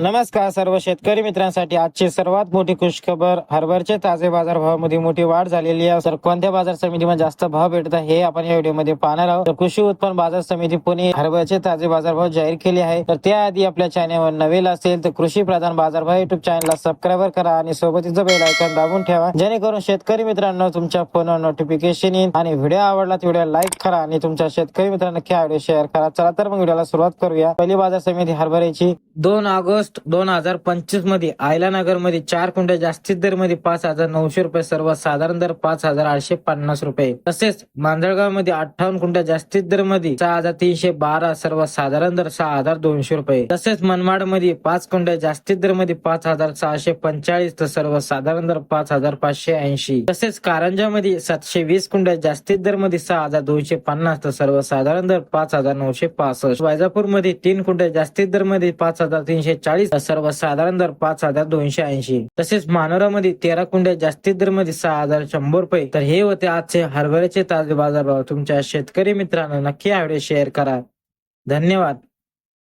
नमस्कार सर्व शेतकरी मित्रांसाठी आजची सर्वात मोठी खुशखबर. हरभरचे ताजे बाजार भावामध्ये मोठी वाढ झालेली आहे. तर कोणत्या बाजार समितीमध्ये जास्त भाव भेटत आहे हे आपण या व्हिडिओमध्ये पाहणार आहोत. तर कृषी उत्पन्न बाजार समिती पुणे हरभरचे ताजे बाजारभाव जाहीर केले आहे. तर त्याआधी आपल्या चॅनलवर नवेल असेल तर कृषी प्रधान बाजार भाव युट्यूब चॅनलला सबस्क्राईब करा आणि सोबतीचं बेल आयकॉन दाबून ठेवा. जेणेकरून शेतकरी मित्रांनो तुमच्या फोनवर नोटिफिकेशन येईल आणि व्हिडिओ आवडला तर व्हिडिओ लाईक करा आणि तुमच्या शेतकरी मित्रांना नक्की हा व्हिडिओ शेअर करा. चला तर मग व्हिडिओला सुरुवात करूया. पहिली बाजार समिती हरभऱ्याची. दोन ऑगस्ट दोन हजार पंचवीसमध्ये आयलानगरमध्ये चार कुंड्या जास्तीत दरमध्ये पाच हजार नऊशे रुपये सर्वसाधारण दर पाच हजार आठशे पन्नास रुपये. तसेच मांजळगावमध्ये अठ्ठावन्न कुंड्या जास्तीत दरमध्ये सहा हजार तीनशे बारा सर्वसाधारण दर सहा हजार दोनशे रुपये. तसेच मनमाडमध्ये पाच कुंड्या जास्तीत दरमध्ये पाच हजार सहाशे पंचाळीस तर सर्वसाधारण दर पाच हजार पाचशे ऐंशी. तसेच कारंजा मध्ये सातशे वीस कुंड्या जास्तीत दरमध्ये सहा हजार दोनशे पन्नास तर सर्वसाधारण दर पाच हजार नऊशे पासष्ट. वैजापूरमध्ये तीन कुंड्या जास्तीत दरमध्ये पाच हजार तीनशे चाळीस चाळीस सर्वसाधारण दर पाच हजार दोनशे ऐंशी. तसेच मानोरा मध्ये तेरा कुंड्या जास्तीत दरमध्ये सहा हजार शंभर रुपये. तर हे होते आजचे हरभऱ्याचे ताजे बाजारभाव. तुमच्या शेतकरी मित्रांना नक्की आवडे शेअर करा. धन्यवाद.